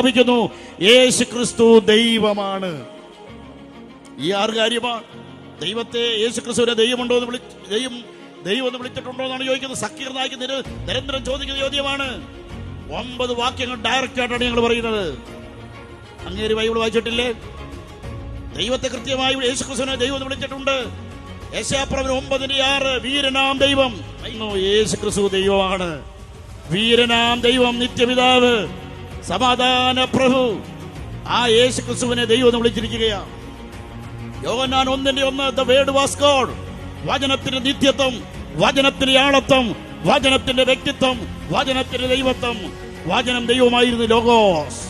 പ്രഖ്യാപിക്കുന്നു യേശു ക്രിസ്തു ദൈവമാണ്. ഈ ആറ് കാര്യമാണ് ദൈവത്തെ യേശു ക്രിസ്തുവിനെ ദൈവമുണ്ടോ എന്ന് വിളി ദൈവം ദൈവം എന്ന് വിളിച്ചിട്ടുണ്ടോ എന്നാണ് ചോദിക്കുന്നത്. സക്കീർ നിരന്തരം ചോദിക്കുന്ന ചോദ്യമാണ്. ഒമ്പത് വാക്യങ്ങൾ ഡയറക്റ്റ് ആയിട്ടാണ് ഞങ്ങൾ പറയുന്നത്. അങ്ങേര് ബൈബിൾ വായിച്ചിട്ടില്ലേ? ദൈവത്തെ കൃത്യമായി യേശു ക്രിസ്തുവിനെ ദൈവം എന്ന് വിളിച്ചിട്ടുണ്ട്. യേശാപ്രവൻ ഒമ്പതിന് ആറ്. വീരനാം ദൈവം. യേശു ക്രിസ്തു ദൈവമാണ്. വീരനാം ദൈവം നിത്യപിതാവ്. സമാധാന പ്രഭു. ആ യേശു ക്രിസ്തുവിനെ ദൈവം വിളിച്ചിരിക്കുകയാണ്. യോഗനാൻ ഒന്നിന്റെ ഒന്ന് ദ വേർഡ് വാസ് വചനത്തിന്റെ നിത്യത്വം വചനത്തിന്റെ ആളത്വം വചനത്തിന്റെ വ്യക്തിത്വം വചനത്തിന്റെ ദൈവത്വം. വചനം ദൈവമായിരുന്നു ലോഗോസ്.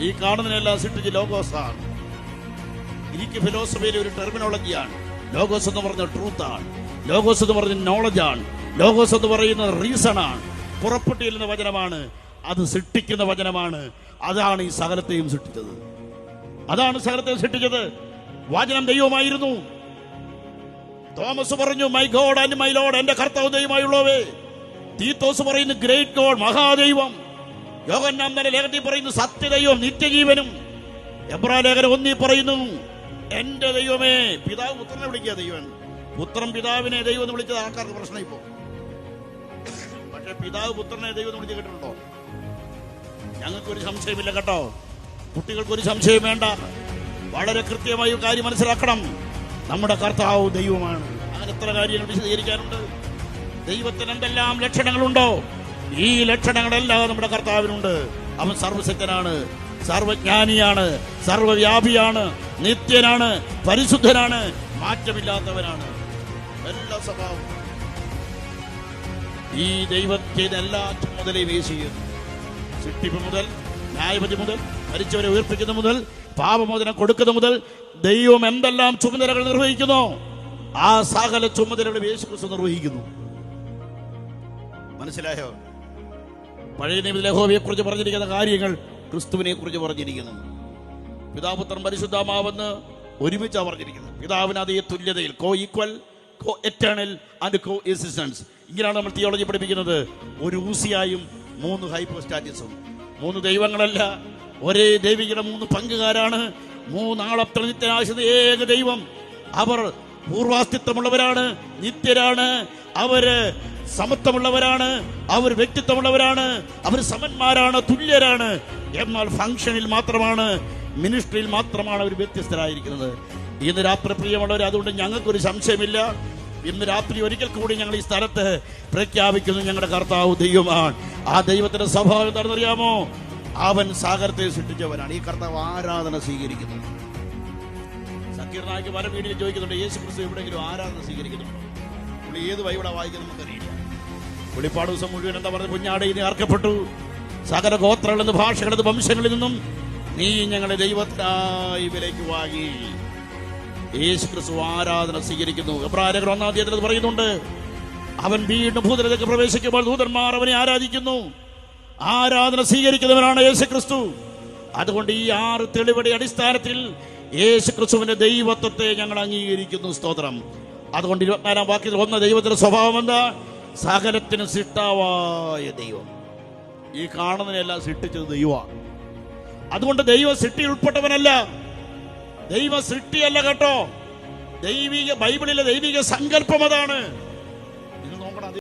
ഈ കാണുന്നതിനെല്ലാം ലോഗോസ് ആണ് ഗ്രീക്ക് ഫിലോസഫിയിലെ ഒരു ടെർമിനോളജിയാണ്. ലോഗോസ് എന്ന് പറഞ്ഞ ട്രൂത്ത് ആണ് ലോഗോസ് എന്ന് പറഞ്ഞ നോളജാണ് ലോഗോസ് എന്ന് പറയുന്ന റീസൺ ആണ്. പുറപ്പെട്ടിരുന്ന വചനമാണ് അത് സൃഷ്ടിക്കുന്ന വചനമാണ്. അതാണ് ഈ സകലത്തെയും സൃഷ്ടിച്ചത്. അതാണ് സകലത്തെ സൃഷ്ടിച്ചത്. വചനം ദൈവമായിരുന്നു. തോമസ് പറഞ്ഞു my God and my Lord എന്റെ കർത്താവ് ദൈവമായുള്ളവേ. തീത്തോസ് പറയുന്നു ഗ്രേറ്റ് ഗോഡ് മഹാദൈവം. യോഗന്നാം തന്നെ ലേഖനത്തിൽ പറയുന്നു സത്യദൈവം നിത്യജീവനും. എബ്രാ ലേഖനം ഒന്നി പറയുന്നു എന്റെ ദൈവമേ പിതാവ് പുത്രനെ വിളിക്കുക ദൈവം. പുത്രൻ പിതാവിനെ ദൈവം എന്ന് വിളിച്ചത് ആൾക്കാർക്ക് പ്രശ്നം ഇപ്പോ പക്ഷെ പിതാവ് പുത്രനെ ദൈവം എന്ന് വിളിച്ച് കേട്ടിട്ടുണ്ടോ? ഞങ്ങൾക്കൊരു സംശയമില്ല കേട്ടോ. കുട്ടികൾക്കൊരു സംശയം വേണ്ട. വളരെ കൃത്യമായി കാര്യം മനസ്സിലാക്കണം. നമ്മുടെ കർത്താവ് ദൈവമാണ്. അങ്ങനെ എത്ര കാര്യങ്ങൾ വിശദീകരിക്കാനുണ്ട്? ദൈവത്തിന് എന്തെല്ലാം ലക്ഷണങ്ങളുണ്ടോ? ഈ ലക്ഷണങ്ങളെല്ലാം നമ്മുടെ കർത്താവിനുണ്ട്. അവൻ സർവശക്തനാണ് സർവജ്ഞാനിയാണ് സർവവ്യാപിയാണ് നിത്യനാണ് പരിശുദ്ധനാണ് മാറ്റമില്ലാത്തവനാണ്. എല്ലാ സ്വഭാവം. ഈ ദൈവത്തിന് എല്ലാ ചുമതലയും യേശു സൃഷ്ടിപ്പ് മുതൽ ന്യായപതി മുതൽ മരിച്ചവരെ ഉയർപ്പിക്കുന്ന മുതൽ പാപമോചനം കൊടുക്കുന്ന മുതൽ ദൈവം എന്തെല്ലാം ചുമതലകൾ നിർവഹിക്കുന്നു? ആ സകല ചുമതലകൾ യേശു ക്രിസ്തു നിർവഹിക്കുന്നു. മനസ്സിലായോ? പഴയ നിയമത്തിലെ യഹോവയെ കുറിച്ച് പറഞ്ഞിരിക്കുന്ന കാര്യങ്ങൾ ക്രിസ്തുവിനെ കുറിച്ച് പറഞ്ഞിരിക്കുന്നു. പിതാപുത്രൻ പരിശുദ്ധമാവെന്ന് ഒരുമിച്ചാണ് പറഞ്ഞിരിക്കുന്നത്. പിതാവിന് അതേ തുല്യതയിൽ co equal co eternal and coexistence ഇങ്ങനെയാണ് നമ്മൾ തിയോളജി പഠിപ്പിക്കുന്നത്. ഒരു ഊസിയായും മൂന്ന് ഹൈപ്പോസ്റ്റാറ്റിസും. മൂന്ന് ദൈവങ്ങളല്ല ഒരേ ദൈവികയുടെ മൂന്ന് പങ്കുകാരാണ്. മൂന്നാളത്ര നിത്യനാശുന്ന ഏക ദൈവം. അവർ പൂർവാസ്തിത്വമുള്ളവരാണ് നിത്യരാണ്. അവർ സമത്വമുള്ളവരാണ് അവർ വ്യക്തിത്വമുള്ളവരാണ്. അവർ സമന്മാരാണ് തുല്യരാണ്. എന്നാൽ ഫംഗ്ഷനിൽ മാത്രമാണ് മിനിസ്ട്രിയിൽ മാത്രമാണ് അവർ വ്യത്യസ്തരായിരിക്കുന്നത്. ഇന്ന് രാത്രി പ്രിയമുള്ളവർ അതുകൊണ്ട് ഞങ്ങൾക്കൊരു സംശയമില്ല. ഇന്ന് രാത്രി ഒരിക്കൽ കൂടി ഞങ്ങൾ ഈ സ്ഥലത്ത് പ്രഖ്യാപിക്കുന്നു ഞങ്ങളുടെ കർത്താവ് ദൈവമാണ്. ആ ദൈവത്തിന്റെ സ്വഭാവം എന്താണെന്നറിയാമോ? അവൻ സാഗരത്തെ സൃഷ്ടിച്ചവനാണ്. ഈ കർത്താവ് ആരാധന സ്വീകരിക്കുന്നു. സക്കീർനായ്ക്ക് പല വീട്ടിൽ ചോദിക്കുന്നുണ്ട് യേശു ക്രിസ്തു എവിടെയെങ്കിലും ആരാധന സ്വീകരിക്കുന്നുണ്ടോ പുള്ളി ഏത് ബൈബിളാ വായിക്കുന്നത് നമുക്കറിയില്ല. വെളിപ്പാട് ദിവസം മുഴുവൻ എന്താ പറഞ്ഞു കുഞ്ഞാടെ ഇനി അർക്കപ്പെട്ടു സകല ഗോത്രങ്ങളിൽ നിന്ന് ഭാഷകളിൽ നിന്ന് വംശങ്ങളിൽ നിന്നും നീ ഞങ്ങളെ ദൈവത്തിനായി വിലയ്ക്ക് വാങ്ങി. യേശു ക്രിസ്തു ആരാധന സ്വീകരിക്കുന്നു. എബ്രാഹിം ഒന്നാം തീയതി പറയുന്നുണ്ട്. അവൻ വീണ്ടും ഭൂതലത്തേക്ക് പ്രവേശിക്കുമ്പോൾ ദൂതന്മാർ അവനെ ആരാധിക്കുന്നു. ആരാധന സ്വീകരിക്കുന്നവനാണ് യേശു ക്രിസ്തു അതുകൊണ്ട് ഈ ആറ് തെളിവടി അടിസ്ഥാനത്തിൽ യേശു ക്രിസ്തുവിന്റെ ദൈവത്വത്തെ ഞങ്ങൾ അംഗീകരിക്കുന്നു. സ്തോത്രം. അതുകൊണ്ട് ഇരുപത്തിനാലാം വാക്യത്തിൽ ഒന്ന് ദൈവത്തിന്റെ സ്വഭാവം എന്താ? സകലത്തിന് സിട്ടാവായ ദൈവം. ഈ കാണുന്നതിനെല്ലാം സൃഷ്ടിച്ചത് ദൈവമാണ്. അതുകൊണ്ട് ദൈവ സൃഷ്ടി ഉൾപ്പെട്ടവനല്ല. ദൈവ സൃഷ്ടിയല്ല കേട്ടോ. ദൈവിക ബൈബിളിലെ ദൈവിക സങ്കല്പം അതാണ്.